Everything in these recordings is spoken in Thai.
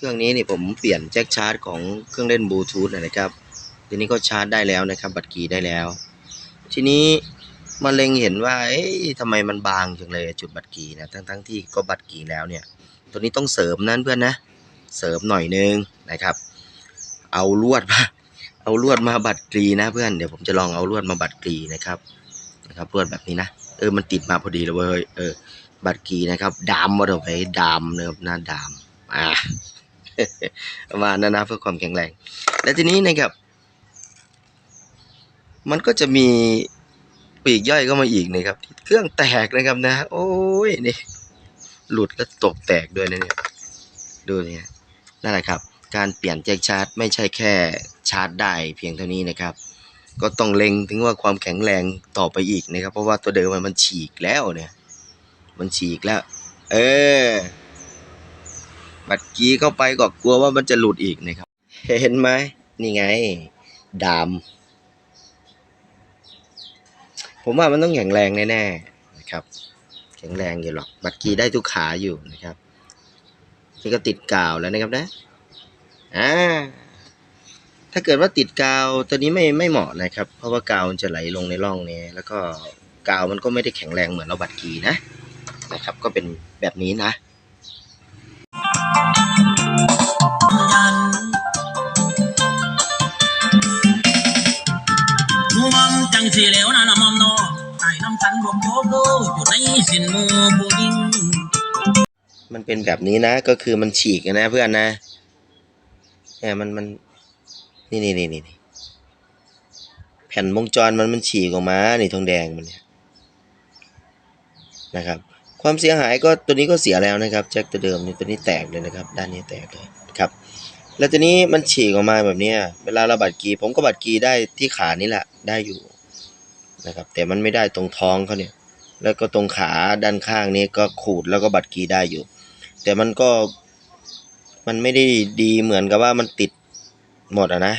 เครื่องนี้นี่ผมเปลี่ยนแจ็คชาร์จของเครื่องเล่นบลูทูธนะครับทีนี้ก็ชาร์จได้แล้วนะครับ บัตรกีได้แล้ว ทีนี้มาเล็งเห็นว่าเอ๊ะทำไมมันบางจังเลยจุดบัตรกีนะทั้งทั้งที่ก็บัตรกีแล้วเนี่ย ตัวนี้ต้องเสริมนั่นเพื่อนนะ เสริมหน่อยนึงนะครับ เอาลวดมาเอาลวดมาบัตรกีนะเพื่อนเดี๋ยวผมจะลองเอาลวดมาบัตรกีนะครับนะครับลวดแบบนี้นะเออมันติดมาพอดีเลยเว้ยเออบัตรกีนะครับ ดามมาเถอะไปดามนะครับหน้าดามอะ มานั้นะเพื่อความแข็งแรง และทีนี้นะครับ มันก็จะมีปีกย่อยเข้ามาอีกนะครับ เครื่องแตกนะครับนะ โอ้ยนี่ หลุดแล้วตกแตกด้วยนะเนี่ยดูเนี่ยนั่นแหละครับ การเปลี่ยนแจ็คชาร์จ ไม่ใช่แค่ชาร์จได้เพียงเท่านี้นะครับ ก็ต้องเล็งถึงว่าความแข็งแรงต่อไปอีกนะครับ เพราะว่าตัวเดิมมันฉีกแล้วเนี่ย มันฉีกแล้ว เออ บัดกี้เข้าไปก็กลัวว่ามันจะหลุดอีกนะครับ เห็นไหมนี่ไง ดาม ผมว่ามันต้องแข็งแรงแน่ๆนะครับ แข็งแรงอยู่หรอกบัตรกีได้ทุกขาอยู่นะครับนี่ก็ติดกาวแล้วนะครับนะอ่าถ้าเกิดว่าติดกาวตัวนี้ไม่ไม่เหมาะนะครับ เพราะว่ากาวมันจะไหลลงในร่องนี้ แล้วก็กาวมันก็ไม่ได้แข็งแรงเหมือนเราบัตรกีนะนะครับ ก็เป็นแบบนี้นะ จังสีเหลวนะละมอมโนไอ้น้ำสันผมโยโดอยู่ในสินมูผู้หญิงมันเป็นแบบนี้นะ ก็คือมันฉีกนะเพื่อนนะเนี่ยมันมันนี่นี่นี่นี่แผ่นวงจรมันมันฉีกออกมานี่ทองแดงมันเนี่ยนะครับ ความเสียหายก็ตัวนี้ก็เสียแล้วนะครับแจ็คตัวเดิมนี่ตัวนี้แตกเลยนะครับ ด้านนี้แตกเลยครับแล้วตัวนี้มันฉีกออกมาแบบเนี้ยเวลาเราบัดกีผมก็บัดกีได้ที่ขานี่แหละได้อยู่ นะครับ แต่มันไม่ได้ตรงท้องเขาเนี่ย แล้วก็ตรงขาด้านข้างนี้ก็ขูดแล้วก็บัดกีได้อยู่ แต่มันก็มันไม่ได้ดีเหมือนกับว่ามันติดหมดอะนะ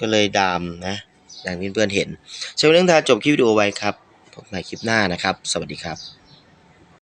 ก็เลยดามนะอย่างที่เพื่อนเห็นเชิญเรื่องทาจบคลิปวิดีโอไว้ครับพบกันใหม่คลิปหน้านะครับ สวัสดีครับ